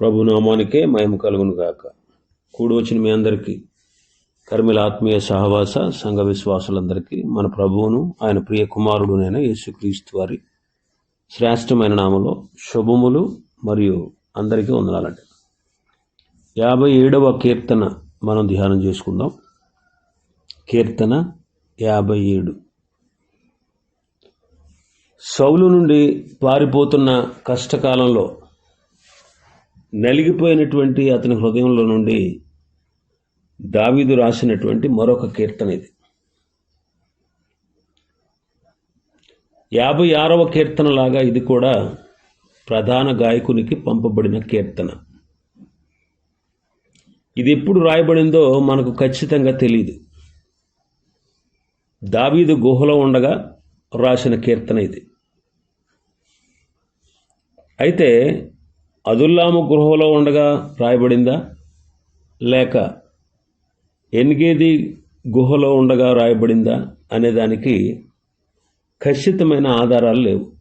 ప్రభు నామానికే మహిమ కలుగును గాక. కూడి వచ్చిన మీ అందరికీ కర్మిల ఆత్మీయ సహవాస సంఘ విశ్వాసులందరికీ మన ప్రభువును ఆయన ప్రియ కుమారుడునైన యేసుక్రీస్తు వారి శ్రేష్టమైన నామలో శుభములు మరియు అందరికీ వందనాలండి. యాభై ఏడవ కీర్తన మనం ధ్యానం చేసుకుందాం. కీర్తన యాభై ఏడు. సౌలు నుండి పారిపోతున్న కష్టకాలంలో నలిగిపోయినటువంటి అతని హృదయంలో నుండి దావీదు రాసినటువంటి మరొక కీర్తన ఇది. యాభై ఆరవ కీర్తన లాగా ఇది కూడా ప్రధాన గాయకునికి పంపబడిన కీర్తన. ఇది ఎప్పుడు రాయబడిందో మనకు ఖచ్చితంగా తెలియదు దావీదు గుహలో ఉండగా రాసిన కీర్తన ఇది. అయితే అదుల్లాము గృహలో ఉండగా రాయబడిందా? లేక ఎన్గేది గుహలో ఉండగా రాయబడిందా? అనే దానికి ఖచ్చితమైన ఆధారాలు లేవు.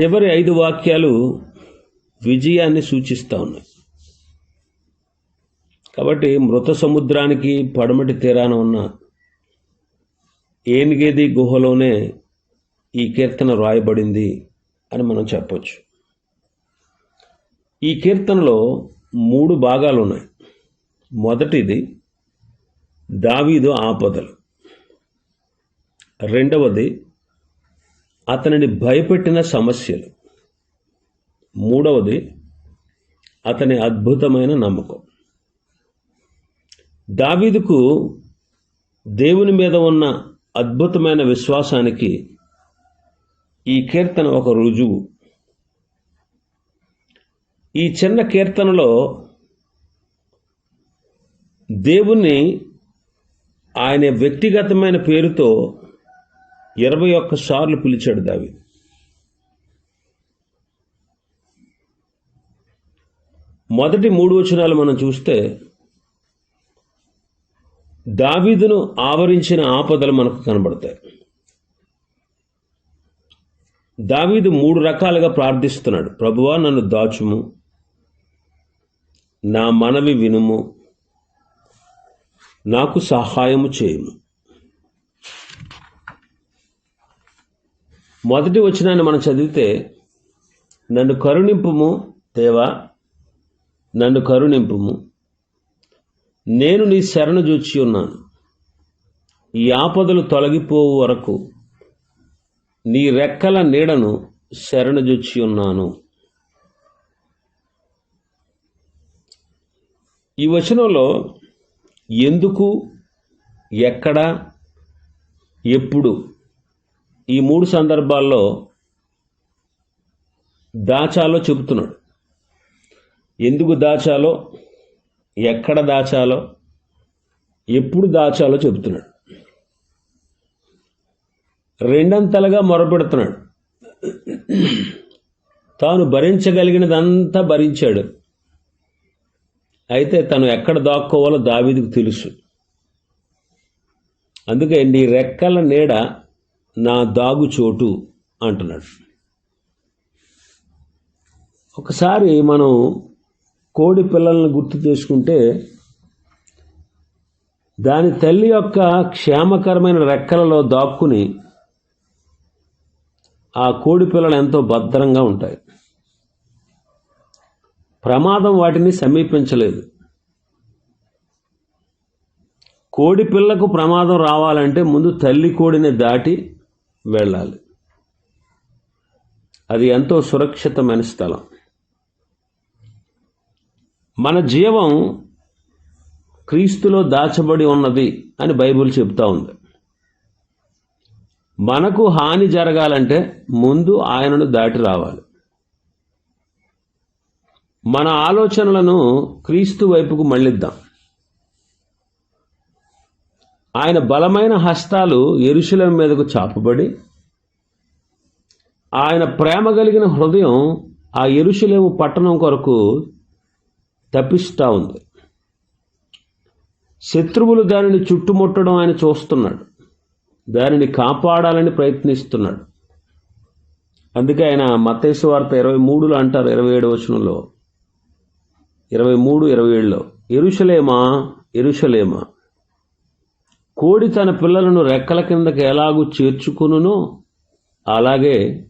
చివరి ఐదు వాక్యాలు విజయాన్ని సూచిస్తూ ఉన్నాయి. కాబట్టి మృత సముద్రానికి పడమటి తీరాన ఉన్న ఏనిగేది గుహలోనే ఈ కీర్తన రాయబడింది. అని మనం చెప్పొచ్చు. ఈ కీర్తనలో మూడు భాగాలు ఉన్నాయి మొదటిది దావీదు ఆపదలు. రెండవది అతనిని భయపెట్టిన సమస్యలు. మూడవది అతని అద్భుతమైన నమ్మకం. దావీదుకు దేవుని మీద ఉన్న అద్భుతమైన విశ్వాసానికి ఈ కీర్తన ఒక రుజువు. ఈ చిన్న కీర్తనలో దేవుణ్ణి ఆయన వ్యక్తిగతమైన పేరుతో ఇరవై ఒక్క సార్లు పిలిచాడు దావి మొదటి మూడు వచనాలు మనం చూస్తే దావీదును ఆవరించిన ఆపదలు మనకు కనబడతాయి. దావీదు మూడు రకాలుగా ప్రార్థిస్తున్నాడు. ప్రభువా నన్ను దాచుము. నా మనవి వినుము. నాకు సహాయము చేయము. మొదటి వచనాన్ని మనం చదివితే నన్ను కరుణింపుము దేవా నన్ను కరుణింపుము. నేను నీ శరణు చూచి ఉన్నాను. ఈ ఆపదలు తొలగిపోవు వరకు నీ రెక్కల నీడను శరణుజొచ్చి ఉన్నాను. ఈ వచనంలో ఎందుకు ఎక్కడ ఎప్పుడు ఈ మూడు సందర్భాల్లో దాచాలో చెబుతున్నాడు. ఎందుకు దాచాలో ఎక్కడ దాచాలో ఎప్పుడు దాచాలో చెబుతున్నాడు. రెండంతలుగా మొరపెడుతున్నాడు. తాను భరించగలిగినదంతా భరించాడు. అయితే తను ఎక్కడ దాక్కోవాలో దావీదుకు తెలుసు. అందుకే నీ రెక్కల నీడ నా దాగు చోటు అంటున్నాడు. ఒకసారి మనం కోడి పిల్లలను గుర్తు చేసుకుంటే దాని తల్లి యొక్క క్షేమకరమైన రెక్కలలో దాక్కుని ఆ కోడి పిల్లలు ఎంతో భద్రంగా ఉంటాయి. ప్రమాదం వాటిని సమీపించలేదు. కోడి పిల్లకు ప్రమాదం రావాలంటే ముందు తల్లి కోడిని దాటి వెళ్ళాలి. అది ఎంతో సురక్షితమైన స్థలం. మన జీవం క్రీస్తులో దాచబడి ఉన్నది అని బైబిల్ చెప్తా ఉంది. మనకు హాని జరగాలంటే ముందు ఆయనను దాటి రావాలి. మన ఆలోచనలను క్రీస్తు వైపుకు మళ్ళిద్దాం. ఆయన బలమైన హస్తాలు ఎరుశలం మీదకు చాపబడి ఆయన ప్రేమ కలిగిన హృదయం ఆ ఎరుశలేము పట్టణం కొరకు తప్పిస్తూ ఉంది. శత్రువులు దానిని చుట్టుముట్టడం ఆయన చూస్తున్నాడు. దానిని కాపాడాలని ప్రయత్నిస్తున్నాడు. అందుకే ఆయన మతేసు వార్త ఇరవై మూడులో అంటారు ఇరవై ఏడు వచనంలో. ఇరవై మూడు ఇరవై ఏడులో ఎరుషలేమా ఎరుషలేమా కోడి తన పిల్లలను రెక్కల కిందకి ఎలాగూ చేర్చుకునునో? అలాగే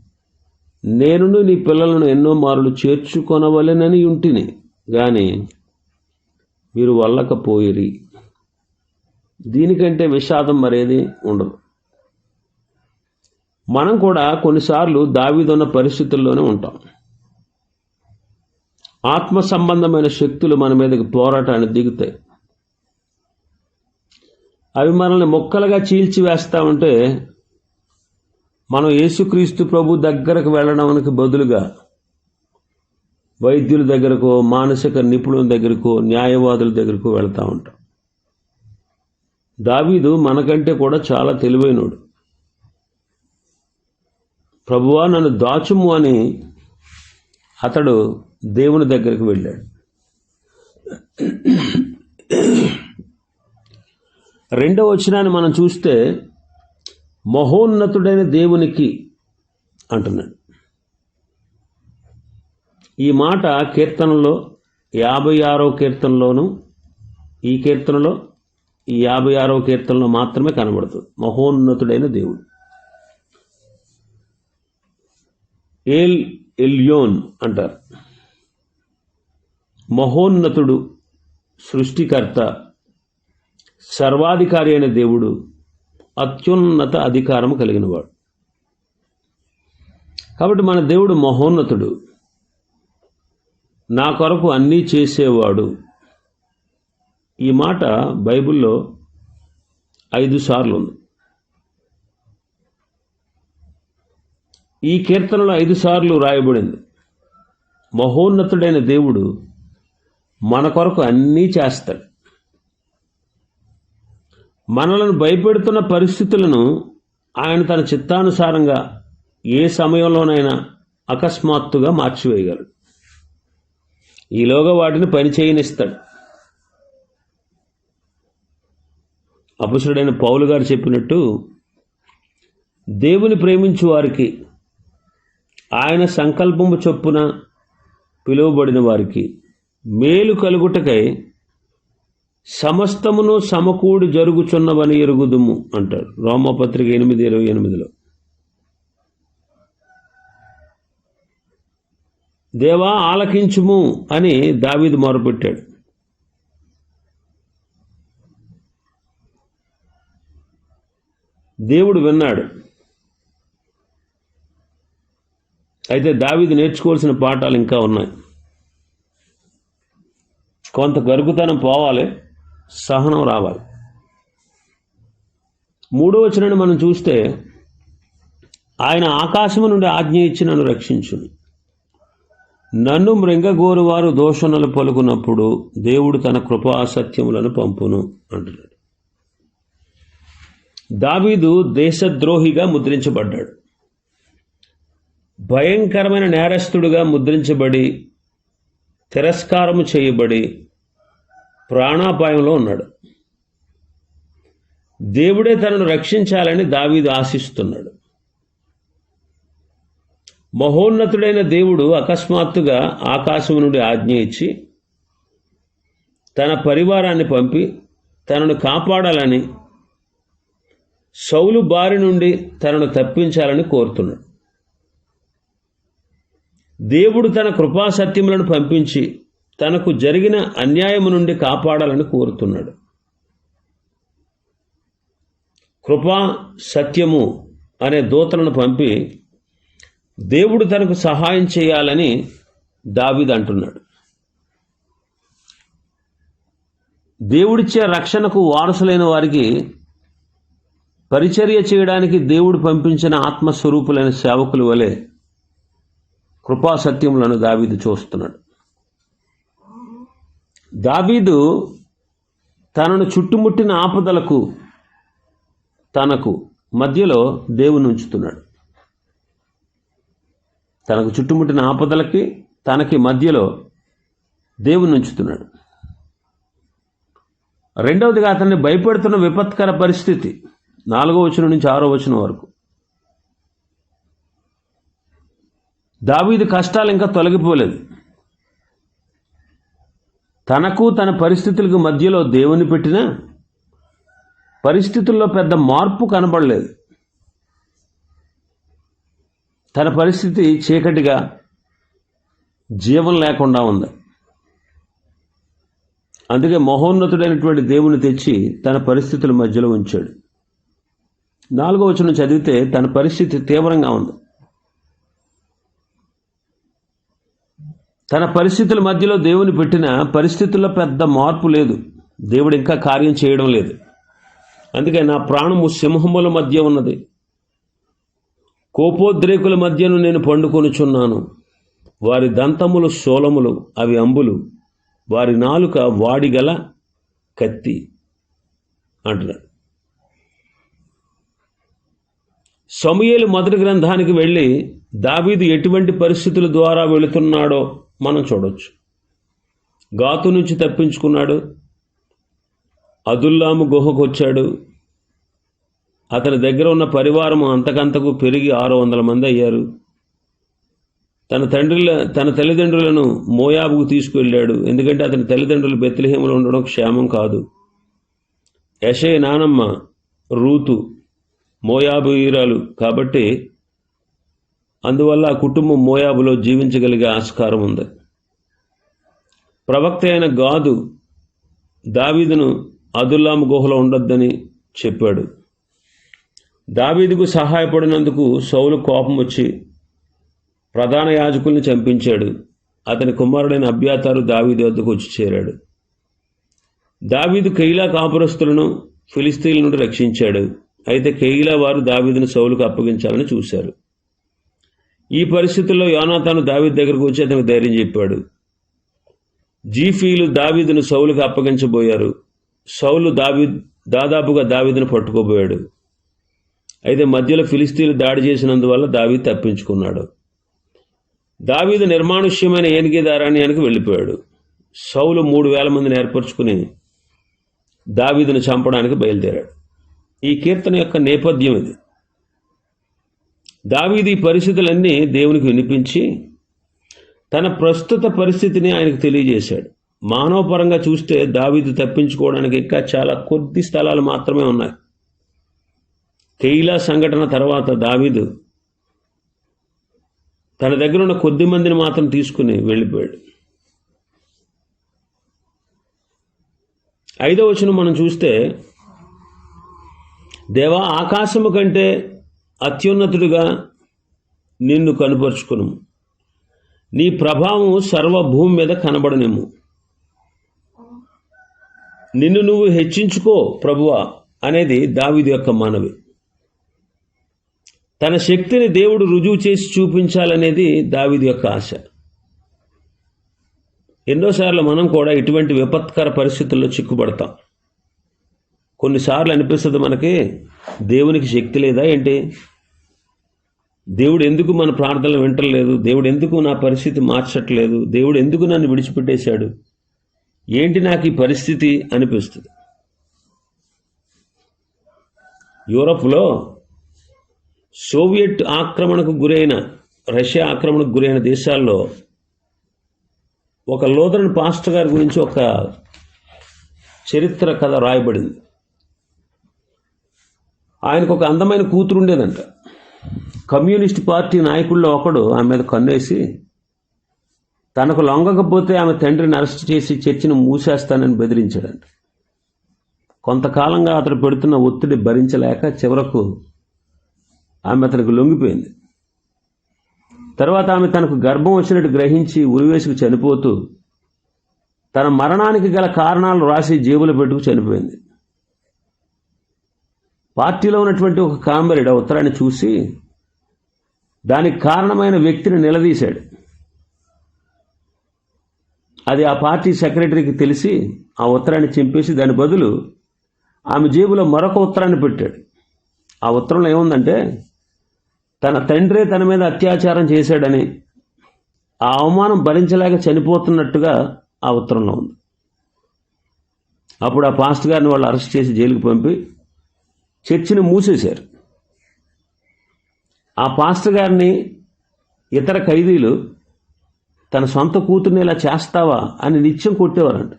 నేనును నీ పిల్లలను ఎన్నో మార్లు చేర్చుకొనవలెనని ఉంటిని. కానీ మీరు వల్లకపోయిరి. దీనికంటే విషాదం మరేది ఉండదు. మనం కూడా కొన్నిసార్లు దావిదున్న పరిస్థితుల్లోనే ఉంటాం. ఆత్మ సంబంధమైన శక్తులు మన మీదకి పోరాటాన్ని దిగుతాయి. అవి మనల్ని మొక్కలుగా చీల్చి వేస్తా ఉంటే మనం యేసుక్రీస్తు ప్రభు దగ్గరకు వెళ్ళడానికి బదులుగా వైద్యుల దగ్గరకో మానసిక నిపుణుల దగ్గరకో న్యాయవాదుల దగ్గరకో వెళ్తూ ఉంటాం. దావీదు మనకంటే కూడా చాలా తెలివైనడు. ప్రభువా నన్ను దాచుము అని అతడు దేవుని దగ్గరికి వెళ్ళాడు. రెండవ వచనాన్ని మనం చూస్తే మహోన్నతుడైన దేవునికి అంటున్నాడు. ఈ మాట కీర్తనలో యాభై ఆరో కీర్తనలోను ఈ కీర్తనలో ఈ యాభై ఆరో కీర్తనలో మాత్రమే కనబడుతుంది. మహోన్నతుడైన దేవుడు. ఏల్ ఎల్యోన్ అంటారు. మహోన్నతుడు సృష్టికర్త సర్వాధికారి అయిన దేవుడు అత్యున్నత అధికారం కలిగినవాడు. కాబట్టి మన దేవుడు మహోన్నతుడు. నా కొరకు అన్నీ చేసేవాడు. ఈ మాట బైబిల్లో ఐదు సార్లు ఉంది. ఈ కీర్తనలో ఐదు సార్లు రాయబడింది. మహోన్నతుడైన దేవుడు మన కొరకు అన్నీ చేస్తాడు. మనలను భయపెడుతున్న పరిస్థితులను ఆయన తన చిత్తానుసారంగా ఏ సమయంలోనైనా అకస్మాత్తుగా మార్చివేయగలడు. ఈలోగా వాటిని పని చేయనిస్తాడు. అపుసుడైన పౌలు గారు చెప్పినట్టు దేవుని ప్రేమించు వారికి ఆయన సంకల్పము చొప్పున పిలువబడిన వారికి మేలు కలుగుటకై సమస్తమును సమకూడి జరుగుచున్నవని ఎరుగుదుము అంటాడు రోమపత్రిక ఎనిమిది ఇరవై ఎనిమిదిలో. దేవా ఆలకించుము అని దావీదు మొరపెట్టాడు. దేవుడు విన్నాడు. అయితే దావీదు నేర్చుకోవాల్సిన పాఠాలు ఇంకా ఉన్నాయి. కొంత గరుగుతనం పోవాలి సహనం రావాలి. మూడో వచనాన్ని మనం చూస్తే ఆయన ఆకాశము నుండి ఆజ్ఞ ఇచ్చి నన్ను రక్షించును. నన్ను మృంగగోరువారు దోషణలు పలుకున్నప్పుడు దేవుడు తన కృపా సత్యములను పంపును అంటున్నాడు. దావీదు దేశద్రోహిగా ముద్రించబడ్డాడు. భయంకరమైన నేరస్తుడుగా ముద్రించబడి తిరస్కారము చేయబడి ప్రాణాపాయంలో ఉన్నాడు. దేవుడే తనను రక్షించాలని దావీదు ఆశిస్తున్నాడు. మహోన్నతుడైన దేవుడు అకస్మాత్తుగా ఆకాశం నుండి ఆజ్ఞ ఇచ్చి తన పరివారాన్ని పంపి తనను కాపాడాలని సౌలు బారి నుండి తనను తప్పించాలని కోరుతున్నాడు. దేవుడు తన కృపా సత్యములను పంపించి తనకు జరిగిన అన్యాయము నుండి కాపాడాలని కోరుతున్నాడు. కృపా సత్యము అనే దూతలను పంపి దేవుడు తనకు సహాయం చేయాలని దావిద్ అంటున్నాడు. దేవుడిచ్చే రక్షణకు వారసులైన వారికి పరిచర్య చేయడానికి దేవుడు పంపించిన ఆత్మస్వరూపులైన సేవకుల వలె కృపాసత్యములను దావీదు చూస్తున్నాడు. దావీదు తనను చుట్టుముట్టిన ఆపదలకు తనకు మధ్యలో దేవుని ఉంచుతున్నాడు. తనకు చుట్టుముట్టిన ఆపదలకి తనకి మధ్యలో దేవుని ఉంచుతున్నాడు. రెండవదిగా అతన్ని భయపెడుతున్న విపత్కర పరిస్థితి. నాలుగో వచనం నుంచి ఆరో వచనం వరకు. దావీదు కష్టాలు ఇంకా తొలగిపోలేదు. తనకు తన పరిస్థితులకు మధ్యలో దేవుని పెట్టిన పరిస్థితుల్లో పెద్ద మార్పు కనబడలేదు. తన పరిస్థితి చీకటిగా జీవం లేకుండా ఉంది. అందుకే మహోన్నతుడైనటువంటి దేవుని తెచ్చి తన పరిస్థితుల మధ్యలో ఉంచాడు. నాలుగో వచనం చదివితే తన పరిస్థితి తీవ్రంగా ఉంది. తన పరిస్థితుల మధ్యలో దేవుని పెట్టిన పరిస్థితుల్లో పెద్ద మార్పు లేదు. దేవుడు ఇంకా కార్యం చేయడం లేదు. అందుకే నా ప్రాణము సింహముల మధ్య ఉన్నది. కోపోద్రేకుల మధ్యను నేను పండుకొనుచున్నాను. వారి దంతములు సోలములు అవి అంబులు. వారి నాలుక వాడిగల కత్తి అంటున్నాడు సమయలు మొదటి గ్రంథానికి వెళ్ళి దావీదు ఎటువంటి పరిస్థితుల ద్వారా వెళుతున్నాడో మనం చూడవచ్చు గాతు నుంచి తప్పించుకున్నాడు. అదుల్లాము గుహకు వచ్చాడు అతని దగ్గర ఉన్న పరివారం అంతకంతకు పెరిగి ఆరు వందల మంది అయ్యారు. తన తండ్రుల తన తల్లిదండ్రులను మోయాబుకు తీసుకువెళ్ళాడు. ఎందుకంటే అతని తల్లిదండ్రులు బెత్లహేములో ఉండడం క్షేమం కాదు. యశయ నానమ్మ రూతు మోయాబురాలు కాబట్టి అందువల్ల ఆ కుటుంబం మోయాబులో జీవించగలిగే ఆస్కారం ఉంది. ప్రవక్త అయిన గాదు దావీదును అదుల్లాము గుహలో ఉండొద్దని చెప్పాడు. దావీదుకు సహాయపడినందుకు సౌలు కోపం వచ్చి ప్రధాన యాజకుల్ని చంపించాడు. అతని కుమారుడైన అభ్యాతారు దావీదు వద్దకు వచ్చి చేరాడు. దావీదు కైలా కాపురస్తులను ఫిలిస్తీన్ల నుండి రక్షించాడు. అయితే కైలా వారు దావీదును సౌలుకు అప్పగించాలని చూశారు. ఈ పరిస్థితుల్లో యోనాతాను దావీద్ దగ్గరకు వచ్చి అతనికి ధైర్యం చెప్పాడు. జీఫీలు దావీదును సౌలుకు అప్పగించబోయారు. సౌలు దావీద్ దాదాపుగా దావీదును పట్టుకోబోయాడు. అయితే మధ్యలో ఫిలిస్తీన్లు దాడి చేసినందువల్ల దావీ తప్పించుకున్నాడు. దావీదు నిర్మానుష్యమైన ఏనుగేదారాణ్యానికి వెళ్ళిపోయాడు. సౌలు మూడు వేల మందిని ఏర్పరచుకుని దావీదును చంపడానికి బయలుదేరాడు. ఈ కీర్తన యొక్క నేపథ్యం ఇది. దావీది పరిస్థితులన్నీ దేవునికి వినిపించి తన ప్రస్తుత పరిస్థితిని ఆయనకు తెలియజేశాడు. మానవపరంగా చూస్తే దావీదు తప్పించుకోవడానికి ఇంకా చాలా కొద్ది స్థలాలు మాత్రమే ఉన్నాయి. కెయిలా సంఘటన తర్వాత దావీదు తన దగ్గర ఉన్న కొద్ది మందిని మాత్రం తీసుకుని వెళ్ళిపోయాడు. ఐదో వచనం మనం చూస్తే దేవా ఆకాశము కంటే అత్యున్నతుడిగా నిన్ను కనుపరుచుకును. నీ ప్రభావం సర్వభూమి మీద కనబడనేము. నిన్ను నువ్వు హెచ్చించుకో ప్రభువా అనేది దావిది యొక్క మనవి. తన శక్తిని దేవుడు రుజువు చేసి చూపించాలనేది దావిది యొక్క ఆశ. ఎన్నోసార్లు మనం కూడా ఇటువంటి విపత్కర పరిస్థితుల్లో చిక్కుపడతాం. కొన్నిసార్లు అనిపిస్తుంది మనకి దేవునికి శక్తి లేదా ఏంటి? దేవుడు ఎందుకు మన ప్రార్థనలు వింటలేదు? దేవుడు ఎందుకు నా పరిస్థితి మార్చట్లేదు? దేవుడు ఎందుకు నన్ను విడిచిపెట్టేశాడు? ఏంటి నాకు ఈ పరిస్థితి అనిపిస్తుంది. యూరప్లో సోవియట్ ఆక్రమణకు గురైన రష్యా ఆక్రమణకు గురైన దేశాల్లో ఒక లోదరన్ పాస్టర్ గారి గురించి ఒక చరిత్ర కథ రాయబడింది. ఆయనకు ఒక అందమైన కూతురు ఉండేదంట కమ్యూనిస్ట్ పార్టీ నాయకుల్లో ఒకడు ఆమె మీద కన్నేసి తనకు లొంగకపోతే ఆమె తండ్రిని అరెస్ట్ చేసి చర్చిని మూసేస్తానని బెదిరించాడంట. కొంతకాలంగా అతడు పెడుతున్న ఒత్తిడి భరించలేక చివరకు ఆమె అతనికి లొంగిపోయింది. తర్వాత ఆమె తనకు గర్భం వచ్చినట్టు గ్రహించి ఉరివేసుకు చనిపోతూ తన మరణానికి గల కారణాలు రాసి జేబులు పెట్టుకు చనిపోయింది. పార్టీలో ఉన్నటువంటి ఒక కామ్రేడ్ ఆ ఉత్తరాన్ని చూసి దానికి కారణమైన వ్యక్తిని నిలదీశాడు. అది ఆ పార్టీ సెక్రటరీకి తెలిసి ఆ ఉత్తరాన్ని చింపేసి దాని బదులు ఆమె జేబులో మరొక ఉత్తరాన్ని పెట్టాడు. ఆ ఉత్తరంలో ఏముందంటే తన తండ్రే తన మీద అత్యాచారం చేశాడని ఆ అవమానం భరించలేక చనిపోతున్నట్టుగా ఆ ఉత్తరంలో ఉంది. అప్పుడు ఆ పాస్ట్ గారిని వాళ్ళు అరెస్ట్ చేసి జైలుకి పంపి చర్చిని మూసేశారు. ఆ పాస్టర్ గారిని ఇతర ఖైదీలు తన సొంత కూతుర్ని ఇలా చేస్తావా? అని నిత్యం కొట్టేవారంట.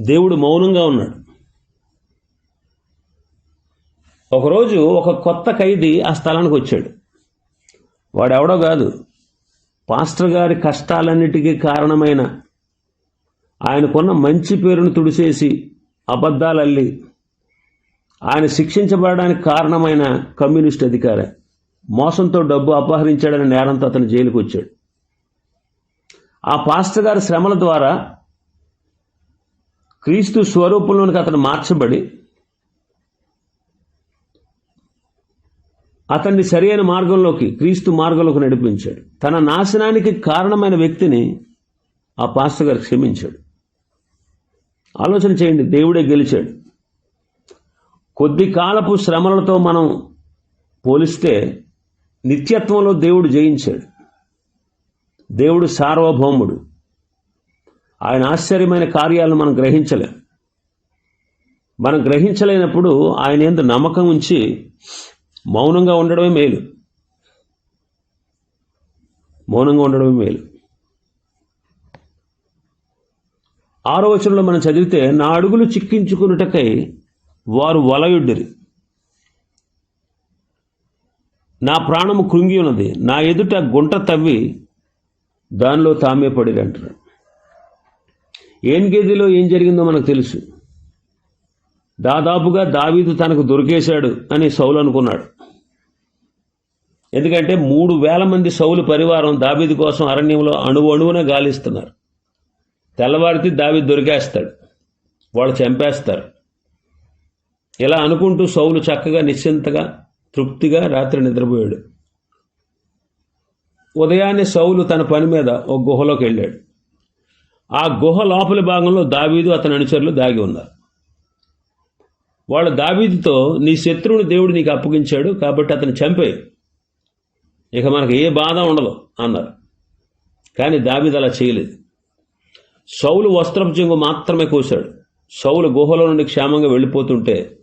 దేవుడు మౌనంగా ఉన్నాడు. ఒకరోజు ఒక కొత్త ఖైదీ ఆ స్థలానికి వచ్చాడు. వాడెవడో కాదు పాస్టర్ గారి కష్టాలన్నిటికీ కారణమైన ఆయనకున్న మంచి పేరును తుడిచేసి అబద్ధాలల్లి ఆయన శిక్షించబడడానికి కారణమైన కమ్యూనిస్ట్ అధికారి. మోసంతో డబ్బు అపహరించాడని నేరంతో అతను జైలుకు వచ్చాడు. ఆ పాస్టర్ గారి శ్రమల ద్వారా క్రీస్తు స్వరూపంలోనికి అతను మార్చబడి అతన్ని సరైన మార్గంలోకి క్రీస్తు మార్గంలోకి నడిపించాడు. తన నాశనానికి కారణమైన వ్యక్తిని ఆ పాస్టర్ గారు క్షమించాడు. ఆలోచన చేయండి దేవుడే గెలిచాడు. కొద్ది కాలపు శ్రమలతో మనం పోలిస్తే నిత్యత్వంలో దేవుడు జయించాడు. దేవుడు సార్వభౌముడు. ఆయన ఆశ్చర్యమైన కార్యాలను మనం గ్రహించలేం. మనం గ్రహించలేనప్పుడు ఆయన ఎందు నమ్మకం ఉంచి మౌనంగా ఉండడమే మేలు. మౌనంగా ఉండడమే మేలు. ఆరో వచనంలో మనం చదివితే నా అడుగులు చిక్కించుకున్నటకై వారు వలయుడ్డిరి. నా ప్రాణము కృంగి ఉన్నది నా ఎదుట గుంట తవ్వి దానిలో తామే పడిరు అంటారు ఏం గదిలో ఏం జరిగిందో మనకు తెలుసు. దాదాపుగా దావీదు తనకు దొరికేశాడు అని సౌలు అనుకున్నాడు. ఎందుకంటే మూడు వేల మంది సౌలు పరివారం దావీదు కోసం అరణ్యంలో అణువు అణువున గాలిస్తున్నారు. తెల్లవారితే దావీ దొరికేస్తాడు. వాళ్ళు చంపేస్తారు. ఇలా అనుకుంటూ సౌలు చక్కగా నిశ్చింతగా తృప్తిగా రాత్రి నిద్రపోయాడు. ఉదయాన్నే సౌలు తన పని మీద ఒక గుహలోకి వెళ్ళాడు. ఆ గుహ లోపలి భాగంలో దావీదు అతని అనుచరులు దాగి ఉన్నారు. వాళ్ళు దావీదుతో నీ శత్రువుని దేవుడు నీకు అప్పగించాడు కాబట్టి అతను చంపేయి ఇక మనకు ఏ బాధ ఉండదు అన్నారు. కానీ దావీదు అలా చేయలేదు. సౌలు వస్త్రపు చెంగు మాత్రమే కోశాడు. సౌలు గుహలో నుండి క్షేమంగా వెళ్ళిపోతుంటే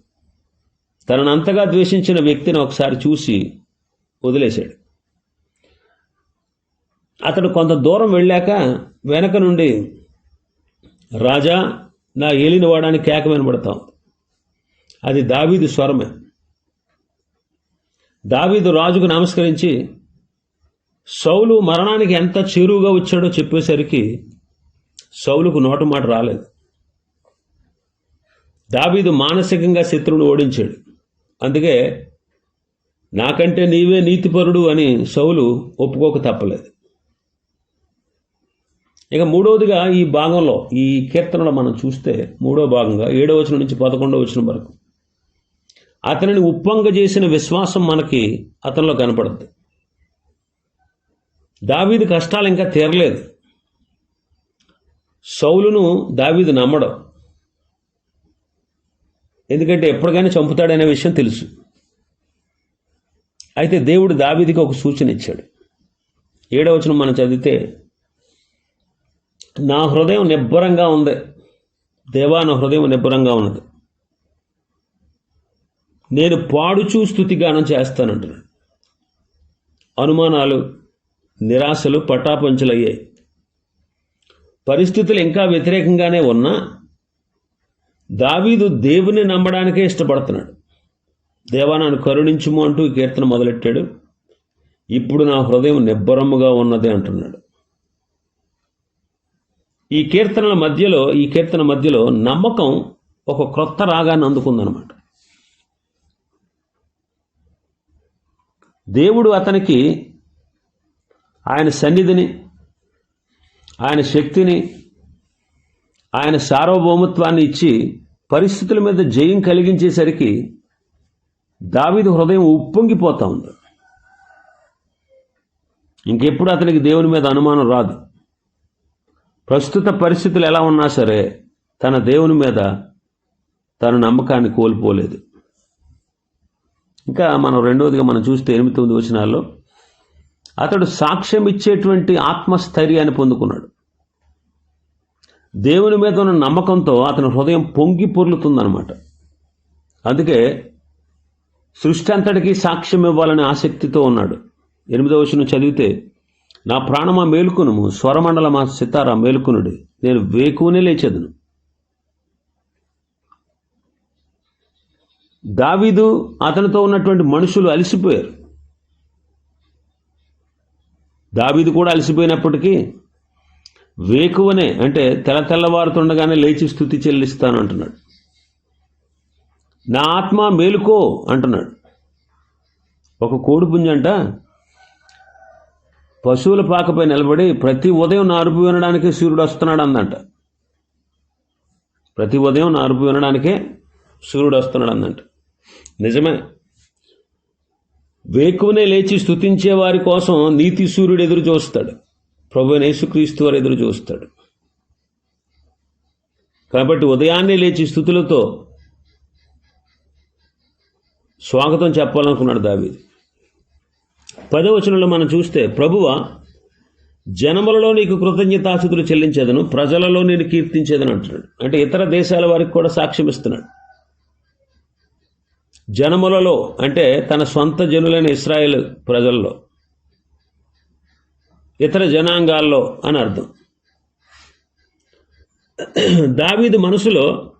తనను అంతగా ద్వేషించిన వ్యక్తిని ఒకసారి చూసి వదిలేశాడు. అతడు కొంత దూరం వెళ్ళాక వెనక నుండి రాజా నా ఏలిన వాడాన్ని కేక వినబడతాం అది దావీదు స్వరమే. దావీదు రాజుకు నమస్కరించి సౌలు మరణానికి ఎంత చేరువుగా వచ్చాడో చెప్పేసరికి సౌలుకు నోట మాట రాలేదు. దావీదు మానసికంగా శత్రువును ఓడించాడు. అందుకే నాకంటే నీవే నీతిపరుడు అని సౌలు ఒప్పుకోక తప్పలేదు. ఇక మూడవదిగా ఈ భాగంలో ఈ కీర్తనలో మనం చూస్తే మూడో భాగంగా ఏడో వచనం నుంచి పదకొండవ వచనం వరకు. అతనిని ఉప్పంగ చేసిన విశ్వాసం మనకి అతనిలో కనపడుద్ది దావీది కష్టాలు ఇంకా తీరలేదు. సౌలును దావీది నమ్మడం. ఎందుకంటే ఎప్పటికైనా చంపుతాడనే విషయం తెలుసు. అయితే దేవుడు దావీదికి ఒక సూచన ఇచ్చాడు. ఏడవచనం మనం చదివితే నా హృదయం నిబ్బరంగా ఉంది. దేవా నా హృదయం నిబ్బరంగా ఉన్నది. నేను పాడుచూ స్థుతిగానం చేస్తానంటున్నాడు. అనుమానాలు నిరాశలు పటాపంచలయ్యాయి. పరిస్థితులు ఇంకా వ్యతిరేకంగానే ఉన్నా దావీదు దేవుని నమ్మడానికే ఇష్టపడుతున్నాడు. దేవా నన్ను కరుణించుము అంటూ ఈ కీర్తన మొదలెట్టాడు. ఇప్పుడు నా హృదయం నిబ్బరముగా ఉన్నది అంటున్నాడు. ఈ కీర్తనల మధ్యలో ఈ కీర్తన మధ్యలో నమ్మకం ఒక క్రొత్త రాగాన్ని అందుకుందనమాట దేవుడు అతనికి ఆయన సన్నిధిని ఆయన శక్తిని ఆయన సార్వభౌమత్వాన్ని ఇచ్చి పరిస్థితుల మీద జయం కలిగించేసరికి దావిది హృదయం ఉప్పొంగిపోతా ఉంది. ఇంకెప్పుడు అతనికి దేవుని మీద అనుమానం రాదు. ప్రస్తుత పరిస్థితులు ఎలా ఉన్నా సరే తన దేవుని మీద తన నమ్మకాన్ని కోల్పోలేదు. ఇంకా మనం రెండవదిగా మనం చూస్తే ఎనిమిది తొమ్మిది వచనాల్లో అతడు సాక్ష్యం ఇచ్చేటువంటి ఆత్మస్థైర్యాన్ని పొందుకున్నాడు. దేవుని మీద ఉన్న నమ్మకంతో అతని హృదయం పొంగి పొర్లుతుందనమాట అందుకే సృష్టి అంతటికీ సాక్ష్యం ఇవ్వాలనే ఆసక్తితో ఉన్నాడు. ఎనిమిదవ వచనం చదివితే నా ప్రాణమా మేలుకొనుము స్వరమండలమా సితారా మేలుకునుడి నేను వేకునే లేచదును. దావీదు అతనితో ఉన్నటువంటి మనుషులు అలసిపోయారు. దావీదు కూడా అలసిపోయినప్పటికీ వేకువనే అంటే తెల్ల తెల్లవారుతుండగానే లేచి స్థుతి చెల్లిస్తాను అంటున్నాడు. నా ఆత్మ మేలుకో అంటున్నాడు. ఒక కోడిపుంజ అంట పశువుల పాకపై నిలబడి ప్రతి ఉదయం నారుపు వినడానికే సూర్యుడు వస్తున్నాడు అందంట. ప్రతి ఉదయం నారుపు వినడానికే సూర్యుడు వస్తున్నాడు అందంట. నిజమే. వేకువనే లేచి స్థుతించే వారి కోసం నీతి సూర్యుడు ఎదురు చూస్తాడు. ప్రభు యేసుక్రీస్తు వారు ఎదురు చూస్తాడు. కాబట్టి ఉదయాన్నే లేచి స్థుతులతో స్వాగతం చెప్పాలనుకున్నాడు దావీది. పదవచనంలో మనం చూస్తే ప్రభువ జనములలో నీకు కృతజ్ఞతాస్థుతులు చెల్లించేదను ప్రజలలో నేను కీర్తించేదని అంటున్నాడు. అంటే ఇతర దేశాల వారికి కూడా సాక్ష్యం ఇస్తున్నాడు. జనములలో అంటే తన సొంత జనులైన ఇస్రాయేల్ ప్రజల్లో ఇతర జనాంగాల్లో అని అర్థం. దావీదు మనసులో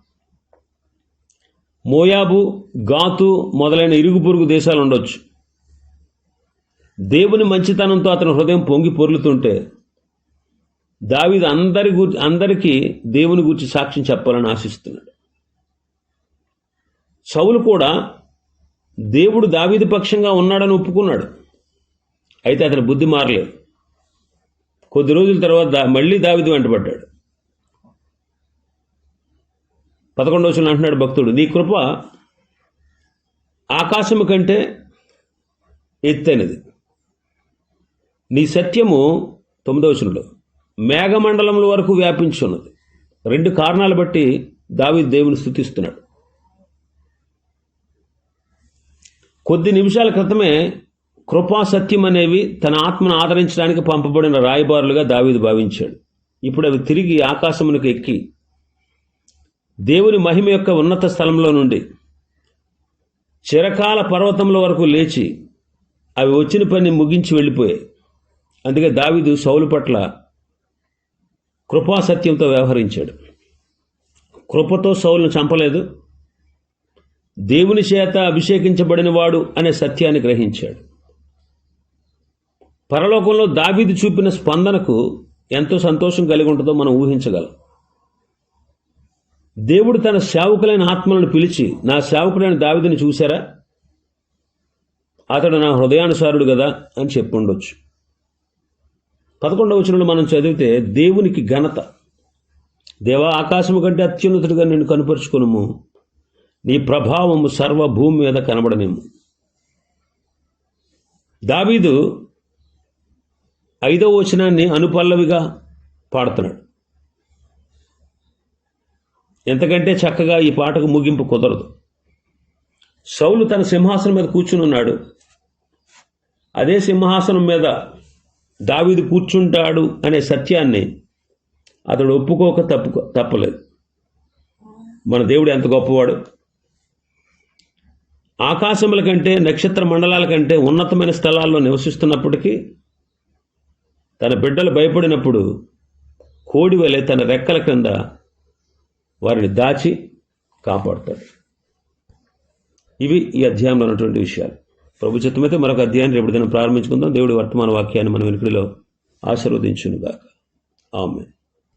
మోయాబు గాతు మొదలైన ఇరుగు పొరుగు దేశాలు ఉండొచ్చు. దేవుని మంచితనంతో అతని హృదయం పొంగి పొర్లుతుంటే దావీదు అందరి గురి అందరికీ దేవుని గురించి సాక్ష్యం చెప్పాలని ఆశిస్తున్నాడు. సౌలు కూడా దేవుడు దావీదు పక్షంగా ఉన్నాడని ఒప్పుకున్నాడు. అయితే అతని బుద్ధి మారలేదు. కొద్ది రోజుల తర్వాత మళ్ళీ దావీదు వెంటబడ్డాడు పదకొండవ వచనం అంటున్నాడు భక్తుడు నీ కృప ఆకాశము కంటే ఎత్తైనది. నీ సత్యము తొమ్మిదవ వచనంలో మేఘమండలముల వరకు వ్యాపించున్నది రెండు కారణాలు బట్టి దావి దేవుని స్థుతిస్తున్నాడు. కొద్ది నిమిషాల క్రితమే కృపా సత్యం అనేవి తన ఆత్మను ఆదరించడానికి పంపబడిన రాయబారులుగా దావీదు భావించాడు. ఇప్పుడు అవి తిరిగి ఆకాశమునకు ఎక్కి దేవుని మహిమ యొక్క ఉన్నత స్థలంలో నుండి చిరకాల పర్వతముల వరకు లేచి అవి వచ్చిన పని ముగించి వెళ్ళిపోయాయి. అందుకే దావీదు సౌలు పట్ల కృపాసత్యంతో వ్యవహరించాడు. కృపతో సౌలును చంపలేదు. దేవుని చేత అభిషేకించబడిన వాడు అనే సత్యాన్ని గ్రహించాడు. పరలోకంలో దావీదు చూపిన స్పందనకు ఎంతో సంతోషం కలిగి ఉంటుందో మనం ఊహించగలం. దేవుడు తన సేవకులైన ఆత్మలను పిలిచి నా సేవకుడైన దావిదిని చూశారా? అతడు నా హృదయానుసారుడు కదా అని చెప్పుండొచ్చు పదకొండవ వచనంలో మనం చదివితే దేవునికి ఘనత. దేవా ఆకాశము కంటే అత్యున్నతుడిగా నేను కనుపరుచుకునుము. నీ ప్రభావము సర్వభూమి మీద కనబడనేము దావీదు ఐదవ వచనాన్ని అనుపల్లవిగా పాడుతున్నాడు. ఎంతకంటే చక్కగా ఈ పాటకు ముగింపు కుదరదు. సౌలు తన సింహాసనం మీద కూర్చుని ఉన్నాడు. అదే సింహాసనం మీద దావీదు కూర్చుంటాడు అనే సత్యాన్ని అతడు ఒప్పుకోక తప్పు తప్పలేదు. మన దేవుడు ఎంత గొప్పవాడు. ఆకాశముల కంటే నక్షత్ర మండలాల కంటే ఉన్నతమైన స్థలాల్లో నివసిస్తున్నప్పటికీ తన బిడ్డలు భయపడినప్పుడు కోడి వలె తన రెక్కల క్రింద వారిని దాచి కాపాడుతాడు. ఇవి ఈ అధ్యాయంలో ఉన్నటువంటి విషయాలు. ప్రభు చిత్తమైతే మరొక అధ్యాయాన్ని రేపు దినం ప్రారంభించుకుందాం. దేవుడి వర్తమాన వాక్యాన్ని మనం వెనుకడిలో ఆశీర్వదించునుగాక. ఆమె